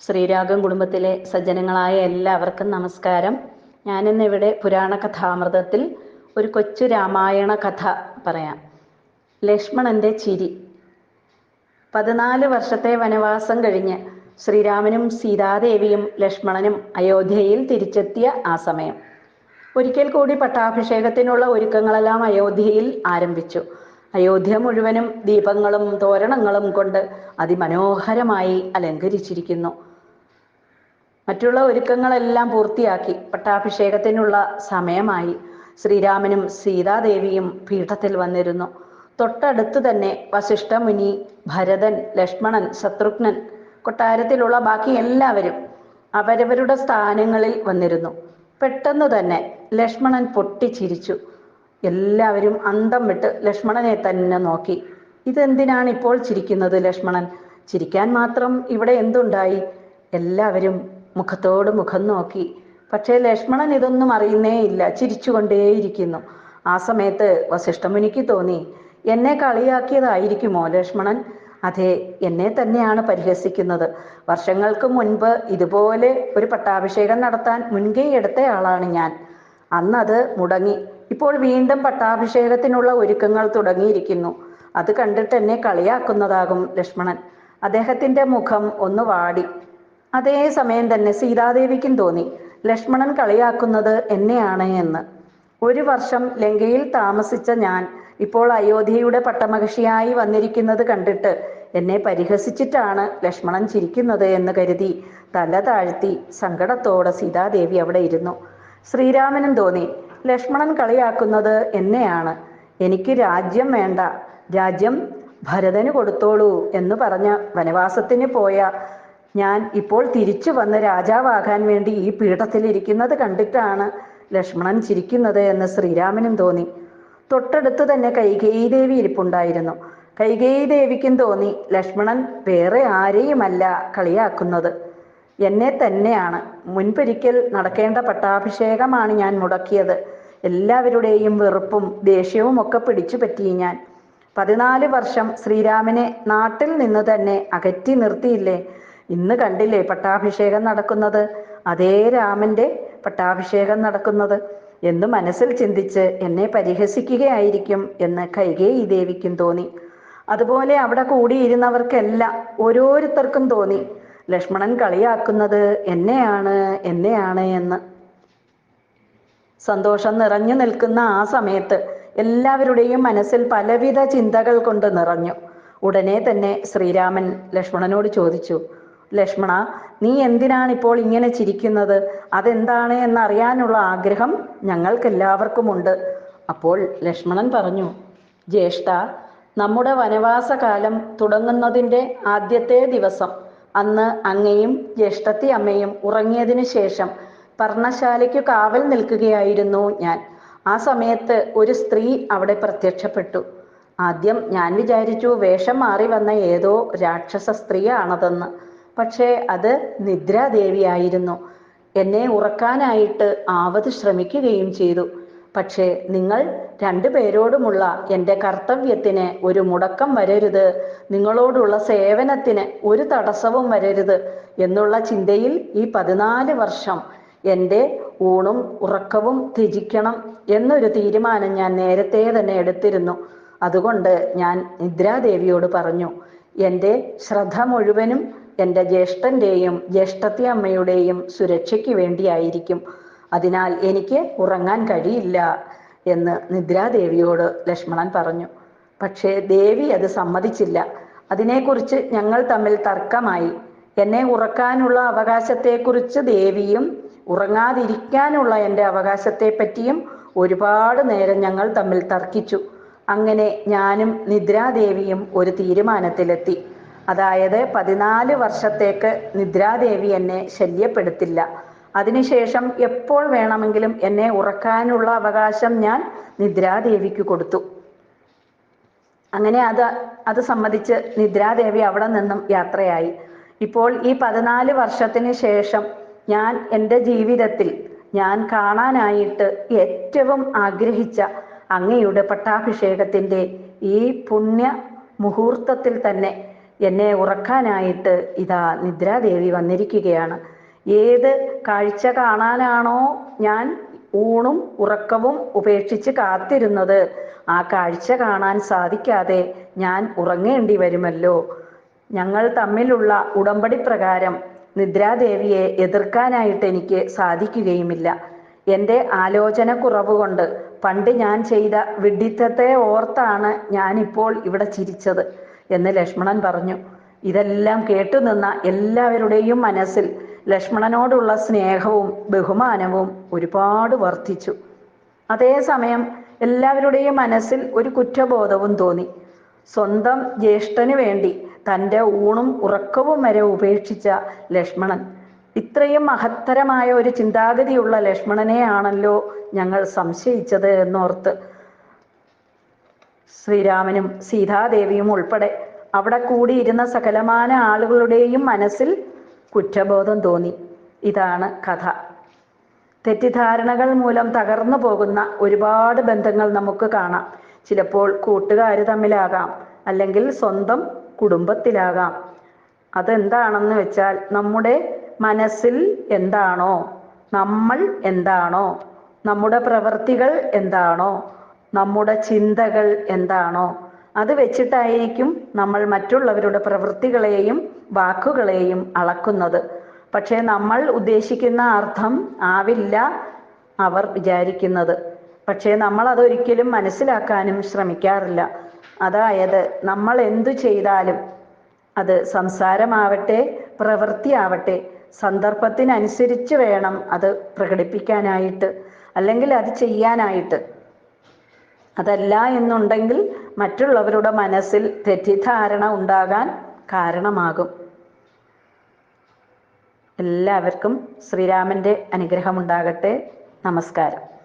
ശ്രീരാഗം കുടുംബത്തിലെ സജ്ജനങ്ങളായ എല്ലാവർക്കും നമസ്കാരം. ഞാനിന്നിവിടെ പുരാണ കഥാമൃതത്തിൽ ഒരു കൊച്ചു രാമായണ കഥ പറയാം. ലക്ഷ്മണന്റെ ചിരി. പതിനാല് വർഷത്തെ വനവാസം കഴിഞ്ഞ് ശ്രീരാമനും സീതാദേവിയും ലക്ഷ്മണനും അയോധ്യയിൽ തിരിച്ചെത്തിയ ആ സമയം. ഒരിക്കൽ കൂടി പട്ടാഭിഷേകത്തിനുള്ള ഒരുക്കങ്ങളെല്ലാം അയോധ്യയിൽ ആരംഭിച്ചു. അയോധ്യ മുഴുവനും ദീപങ്ങളും തോരണങ്ങളും കൊണ്ട് അതിമനോഹരമായി അലങ്കരിച്ചിരിക്കുന്നു. മറ്റുള്ള ഒരുക്കങ്ങളെല്ലാം പൂർത്തിയാക്കി പട്ടാഭിഷേകത്തിനുള്ള സമയമായി. ശ്രീരാമനും സീതാദേവിയും പീഠത്തിൽ വന്നിരുന്നു. തൊട്ടടുത്ത് തന്നെ വസിഷ്ഠമുനി ഭരതൻ ലക്ഷ്മണൻ ശത്രുഘ്നൻ കൊട്ടാരത്തിലുള്ള ബാക്കി എല്ലാവരും അവരവരുടെ സ്ഥാനങ്ങളിൽ വന്നിരുന്നു. പെട്ടെന്ന് തന്നെ ലക്ഷ്മണൻ പൊട്ടിച്ചിരിച്ചു. എല്ലാവരും അന്തം വിട്ട് ലക്ഷ്മണനെ തന്നെ നോക്കി. ഇതെന്തിനാണ് ഇപ്പോൾ ചിരിക്കുന്നത് ലക്ഷ്മണൻ? ചിരിക്കാൻ മാത്രം ഇവിടെ എന്തുണ്ടായി? എല്ലാവരും മുഖത്തോട് മുഖം നോക്കി. പക്ഷേ ലക്ഷ്മണൻ ഇതൊന്നും അറിയുന്നേയില്ല. ചിരിച്ചുകൊണ്ടേയിരിക്കുന്നു. ആ സമയത്ത് വസിഷ്ഠമുനിക്ക് തോന്നി എന്നെ കളിയാക്കിയതായിരിക്കുമോ ലക്ഷ്മണൻ? അതെ എന്നെ തന്നെയാണ് പരിഹസിക്കുന്നത്. വർഷങ്ങൾക്ക് മുൻപ് ഇതുപോലെ ഒരു പട്ടാഭിഷേകം നടത്താൻ മുൻകൈ എടുത്തയാളാണ് ഞാൻ. അന്നത് മുടങ്ങി. ഇപ്പോൾ വീണ്ടും പട്ടാഭിഷേകത്തിനുള്ള ഒരുക്കങ്ങൾ തുടങ്ങിയിരിക്കുന്നു. അത് കണ്ടിട്ട് എന്നെ കളിയാക്കുന്നതാകും ലക്ഷ്മണൻ. അദ്ദേഹത്തിന്റെ മുഖം ഒന്ന് വാടി. അതേ സമയം തന്നെ സീതാദേവിക്കും തോന്നി ലക്ഷ്മണൻ കളിയാക്കുന്നത് എന്നെയാണ് എന്ന്. ഒരു വർഷം ലങ്കയിൽ താമസിച്ച ഞാൻ ഇപ്പോൾ അയോധ്യയുടെ പട്ടമഹിഷിയായി വന്നിരിക്കുന്നത് കണ്ടിട്ട് എന്നെ പരിഹസിച്ചിട്ടാണ് ലക്ഷ്മണൻ ചിരിക്കുന്നത് എന്ന് കരുതി തല താഴ്ത്തി സങ്കടത്തോടെ സീതാദേവി അവിടെ ഇരുന്നു. ശ്രീരാമനും തോന്നി ലക്ഷ്മണൻ കളിയാക്കുന്നത് എന്നെയാണ്. എനിക്ക് രാജ്യം വേണ്ട. രാജ്യം ഭരതന് കൊടുത്തോളൂ എന്ന് പറഞ്ഞ വനവാസത്തിന് പോയ ഞാൻ ഇപ്പോൾ തിരിച്ചു വന്ന് രാജാവാകാൻ വേണ്ടി ഈ പീഠത്തിലിരിക്കുന്നത് കണ്ടിട്ടാണ് ലക്ഷ്മണൻ ചിരിക്കുന്നത് എന്ന് ശ്രീരാമനും തോന്നി. തൊട്ടടുത്ത് തന്നെ കൈകേയി ദേവി ഇരിപ്പുണ്ടായിരുന്നു. കൈകേയി ദേവിക്കും തോന്നി ലക്ഷ്മണൻ വേറെ ആരെയുമല്ല കളിയാക്കുന്നത്. എന്നെ തന്നെയാണ്. മുൻപൊരിക്കൽ നടക്കേണ്ട പട്ടാഭിഷേകമാണ് ഞാൻ മുടക്കിയത്. എല്ലാവരുടെയും വെറുപ്പും ദേഷ്യവും ഒക്കെ പിടിച്ചു പറ്റി ഞാൻ. പതിനാല് വർഷം ശ്രീരാമനെ നാട്ടിൽ നിന്ന് തന്നെ അകറ്റി നിർത്തിയില്ലേ? ഇന്ന് കണ്ടില്ലേ പട്ടാഭിഷേകം നടക്കുന്നത്? അതേ രാമന്റെ പട്ടാഭിഷേകം നടക്കുന്നത്. എന്ന് മനസ്സിൽ ചിന്തിച്ച് എന്നെ പരിഹസിക്കുകയായിരിക്കും എന്ന് കൈകേയി ദേവിക്കും തോന്നി. അതുപോലെ അവിടെ കൂടിയിരുന്നവർക്കെല്ലാം ഓരോരുത്തർക്കും തോന്നി. ലക്ഷ്മണൻ കളിയാക്കുന്നത് എന്നെയാണ് എന്നെയാണ് എന്ന്. സന്തോഷം നിറഞ്ഞു നിൽക്കുന്ന ആ സമയത്ത് എല്ലാവരുടെയും മനസ്സിൽ പലവിധ ചിന്തകൾ കൊണ്ട് നിറഞ്ഞു. ഉടനെ തന്നെ ശ്രീരാമൻ ലക്ഷ്മണനോട് ചോദിച്ചു ലക്ഷ്മണ നീ എന്തിനാണ് ഇപ്പോൾ ഇങ്ങനെ ചിരിക്കുന്നത്? അതെന്താണ് എന്നറിയാനുള്ള ആഗ്രഹം ഞങ്ങൾക്ക് ഞങ്ങൾക്കെല്ലാവർക്കുമുണ്ട്. അപ്പോൾ ലക്ഷ്മണൻ പറഞ്ഞു ജ്യേഷ്ഠ നമ്മുടെ വനവാസകാലം തുടങ്ങുന്നതിന്റെ ആദ്യത്തെ ദിവസം. അന്ന് അങ്ങയും ജ്യേഷ്ഠത്തി അമ്മയും ഉറങ്ങിയതിനു ശേഷം പർണശാലയ്ക്ക് കാവൽ നിൽക്കുകയായിരുന്നു ഞാൻ. ആ സമയത്ത് ഒരു സ്ത്രീ അവിടെ പ്രത്യക്ഷപ്പെട്ടു. ആദ്യം ഞാൻ വിചാരിച്ചു വേഷം മാറി വന്ന ഏതോ രാക്ഷസ സ്ത്രീയാണതെന്ന്. പക്ഷേ അത് നിദ്രാദേവിയായിരുന്നു. എന്നെ ഉറക്കാനായിട്ട് ആവത് ശ്രമിക്കുകയും ചെയ്തു. പക്ഷേ നിങ്ങൾ രണ്ടുപേരോടുമുള്ള എന്റെ കർത്തവ്യത്തിന് ഒരു മുടക്കം വരരുത്. നിങ്ങളോടുള്ള സേവനത്തിന് ഒരു തടസ്സവും വരരുത് എന്നുള്ള ചിന്തയിൽ ഈ പതിനാല് വർഷം എന്റെ ഊണും ഉറക്കവും ത്യജിക്കണം എന്നൊരു തീരുമാനം ഞാൻ നേരത്തെ തന്നെ എടുത്തിരുന്നു. അതുകൊണ്ട് ഞാൻ നിദ്രാദേവിയോട് പറഞ്ഞു എന്റെ ശ്രദ്ധ മുഴുവനും എന്റെ ജ്യേഷ്ഠന്റെയും ജ്യേഷ്ഠത്തി അമ്മയുടെയും സുരക്ഷയ്ക്ക് വേണ്ടിയായിരിക്കും. അതിനാൽ എനിക്ക് ഉറങ്ങാൻ കഴിയില്ല എന്ന് നിദ്രാദേവിയോട് ലക്ഷ്മണൻ പറഞ്ഞു. പക്ഷേ ദേവി അത് സമ്മതിച്ചില്ല. അതിനെക്കുറിച്ച് ഞങ്ങൾ തമ്മിൽ തർക്കമായി. എന്നെ ഉറക്കാനുള്ള അവകാശത്തെക്കുറിച്ച് ദേവിയും ഉറങ്ങാതിരിക്കാനുള്ള എന്റെ അവകാശത്തെപ്പറ്റിയും ഒരുപാട് നേരം ഞങ്ങൾ തമ്മിൽ തർക്കിച്ചു. അങ്ങനെ ഞാനും നിദ്രാദേവിയും ഒരു തീരുമാനത്തിലെത്തി. അതായത് പതിനാല് വർഷത്തേക്ക് നിദ്രാദേവി എന്നെ ശല്യപ്പെടുത്തില്ല. അതിനുശേഷം എപ്പോൾ വേണമെങ്കിലും എന്നെ ഉറക്കാനുള്ള അവകാശം ഞാൻ നിദ്രാദേവിക്ക് കൊടുത്തു. അങ്ങനെ അത് അത് സംബന്ധിച്ച് നിദ്രാദേവി അവിടെ നിന്നും യാത്രയായി. ഇപ്പോൾ ഈ പതിനാല് വർഷത്തിന് ശേഷം ഞാൻ എന്റെ ജീവിതത്തിൽ ഞാൻ കാണാനായിട്ട് ഏറ്റവും ആഗ്രഹിച്ച അങ്ങയുടെ പട്ടാഭിഷേകത്തിന്റെ ഈ പുണ്യ മുഹൂർത്തത്തിൽ തന്നെ എന്നെ ഉറക്കാനായിട്ട് ഇതാ നിദ്രാദേവി വന്നിരിക്കുകയാണ്. ഏത് കാഴ്ച കാണാനാണോ ഞാൻ ഊണും ഉറക്കവും ഉപേക്ഷിച്ച് കാത്തിരുന്നത് ആ കാഴ്ച കാണാൻ സാധിക്കാതെ ഞാൻ ഉറങ്ങേണ്ടി വരുമല്ലോ. ഞങ്ങൾ തമ്മിലുള്ള ഉടമ്പടി പ്രകാരം നിദ്രാദേവിയെ എതിർക്കാനായിട്ട് എനിക്ക് സാധിക്കുകയുമില്ല. എന്റെ ആലോചന കുറവ് കൊണ്ട് പണ്ട് ഞാൻ ചെയ്ത വിഡ്ഢിത്തത്തെ ഓർത്താണ് ഞാനിപ്പോൾ ഇവിടെ ചിരിച്ചത്. എന്ന് ലക്ഷ്മണൻ പറഞ്ഞു. ഇതെല്ലാം കേട്ടുനിന്ന എല്ലാവരുടെയും മനസ്സിൽ ലക്ഷ്മണനോടുള്ള സ്നേഹവും ബഹുമാനവും ഒരുപാട് വർദ്ധിച്ചു. അതേസമയം എല്ലാവരുടെയും മനസ്സിൽ ഒരു കുറ്റബോധവും തോന്നി. സ്വന്തം ജ്യേഷ്ഠന് വേണ്ടി തന്റെ ഊണും ഉറക്കവും വരെ ഉപേക്ഷിച്ച ലക്ഷ്മണൻ. ഇത്രയും മഹത്തരമായ ഒരു ചിന്താഗതിയുള്ള ലക്ഷ്മണനെയാണല്ലോ ഞങ്ങൾ സംശയിച്ചത് എന്നോർത്ത് ശ്രീരാമനും സീതാദേവിയും ഉൾപ്പെടെ അവിടെ കൂടിയിരുന്ന സകലമാന ആളുകളുടെയും മനസ്സിൽ കുറ്റബോധം തോന്നി. ഇതാണ് കഥ. തെറ്റിദ്ധാരണകൾ മൂലം തകർന്നു പോകുന്ന ഒരുപാട് ബന്ധങ്ങൾ നമുക്ക് കാണാം. ചിലപ്പോൾ കൂട്ടുകാർ തമ്മിലാകാം അല്ലെങ്കിൽ സ്വന്തം കുടുംബത്തിലാകാം. അതെന്താണെന്ന് വെച്ചാൽ നമ്മുടെ മനസ്സിൽ എന്താണോ നമ്മൾ എന്താണോ നമ്മുടെ പ്രവൃത്തികൾ എന്താണോ നമ്മുടെ ചിന്തകൾ എന്താണോ അത് വെച്ചിട്ടായിരിക്കും നമ്മൾ മറ്റുള്ളവരുടെ പ്രവൃത്തികളെയും വാക്കുകളെയും അളക്കുന്നത്. പക്ഷേ നമ്മൾ ഉദ്ദേശിക്കുന്ന അർത്ഥം ആവില്ല അവർ വിചാരിക്കുന്നത്. പക്ഷേ നമ്മൾ അതൊരിക്കലും മനസ്സിലാക്കാനും ശ്രമിക്കാറില്ല. അതായത് നമ്മൾ എന്തു ചെയ്താലും അത് സംസാരമാവട്ടെ പ്രവൃത്തിയാവട്ടെ സന്ദർഭത്തിനനുസരിച്ച് വേണം അത് പ്രകടിപ്പിക്കാനായിട്ട് അല്ലെങ്കിൽ അത് ചെയ്യാനായിട്ട്. അതല്ല എന്നുണ്ടെങ്കിൽ മറ്റുള്ളവരുടെ മനസ്സിൽ തെറ്റിദ്ധാരണ ഉണ്ടാകാൻ കാരണമാകും. എല്ലാവർക്കും ശ്രീരാമന്റെ അനുഗ്രഹം ഉണ്ടാകട്ടെ നമസ്കാരം.